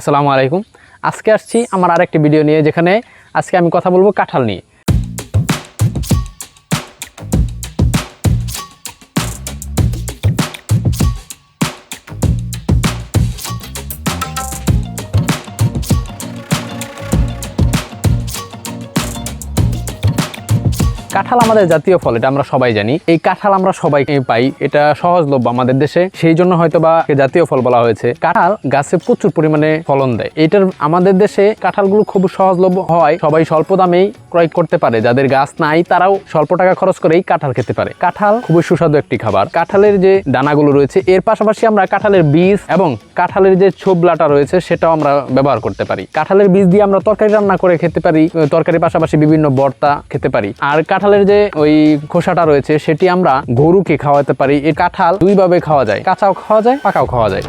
আসসালামু আলাইকুম। আজকে আসছি আমার আরেকটি ভিডিও নিয়ে যেখানে আজকে আমি কথা বলব কাঁঠাল নিয়ে। কাঁঠাল আমাদের জাতীয় ফল, এটা আমরা সবাই জানি। এই কাঁঠাল আমরা সবাই পাই, এটা সহজলভ্য আমাদের দেশে। সেই জন্য হয়তো বা জাতীয় ফল বলা হয়েছে। কাঁঠাল গাছে প্রচুর পরিমাণে ফলন দেয়। এটার আমাদের দেশে কাঁঠালগুলো খুব সহজলভ্য হয়। সবাই স্বল্প দামেই ক্রয় করতে পারে। যাদের গাছ নাই, তারাও স্বল্প টাকা খরচ করেই কাঁঠাল খেতে পারে। কাঁঠাল খুবই সুস্বাদু একটি খাবার। কাঁঠালের যে দানাগুলো রয়েছে, এর পাশাপাশি আমরা কাঁঠালের বীজ এবং কাঁঠালের যে ছোবলাটা রয়েছে, সেটাও আমরা ব্যবহার করতে পারি। কাঁঠালের বীজ দিয়ে আমরা তরকারি রান্না করে খেতে পারি। তরকারির পাশাপাশি বিভিন্ন বর্তা খেতে পারি। আর কাঁঠালের যে ওই খোসাটা রয়েছে, সেটি আমরা গরুকে খাওয়াতে পারি। এই কাঁঠাল দুইভাবে খাওয়া যায়। কাঁচাও খাওয়া যায়, পাকাও খাওয়া যায়।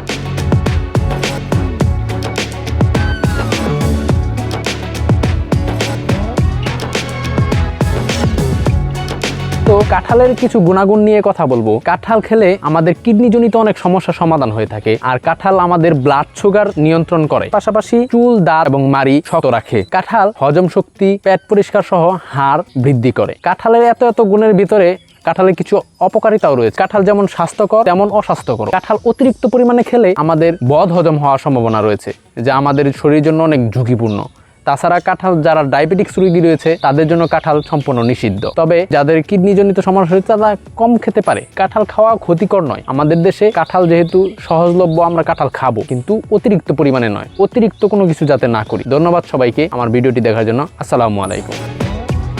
কাঁঠালের কিছু গুণাগুণ নিয়ে কথা বলব। কাঁঠাল খেলে আমাদের কিডনিজনিত অনেক সমস্যার সমাধান হয়ে থাকে, আর কাঁঠাল আমাদের ব্লাড সুগার নিয়ন্ত্রণ করে। পাশাপাশি চুল, দাঁত এবং মারি শক্ত রাখে। কাঁঠাল হজম শক্তি, পেট পরিষ্কার সহ হাড় বৃদ্ধি করে। কাঁঠালের এত এত গুণের ভিতরে কাঁঠালের কিছু অপকারিতাও রয়েছে। কাঁঠাল যেমন স্বাস্থ্যকর, তেমন অস্বাস্থ্যকর। কাঁঠাল অতিরিক্ত পরিমাণে খেলে আমাদের বদ হজম হওয়ার সম্ভাবনা রয়েছে, যা আমাদের শরীরের জন্য অনেক ঝুঁকিপূর্ণ। তাছাড়া কাঁঠাল যারা ডায়াবেটিক্স রোগী রয়েছে, তাদের জন্য কাঁঠাল সম্পূর্ণ নিষিদ্ধ। তবে যাদের কিডনিজনিত সমস্যা রয়েছে, তারা কম খেতে পারে। কাঁঠাল খাওয়া ক্ষতিকর নয়। আমাদের দেশে কাঁঠাল যেহেতু সহজলভ্য, আমরা কাঁঠাল খাব। কিন্তু অতিরিক্ত পরিমাণে নয়। অতিরিক্ত কোনো কিছু যাতে না করি। ধন্যবাদ সবাইকে আমার ভিডিওটি দেখার জন্য। আসসালামু আলাইকুম।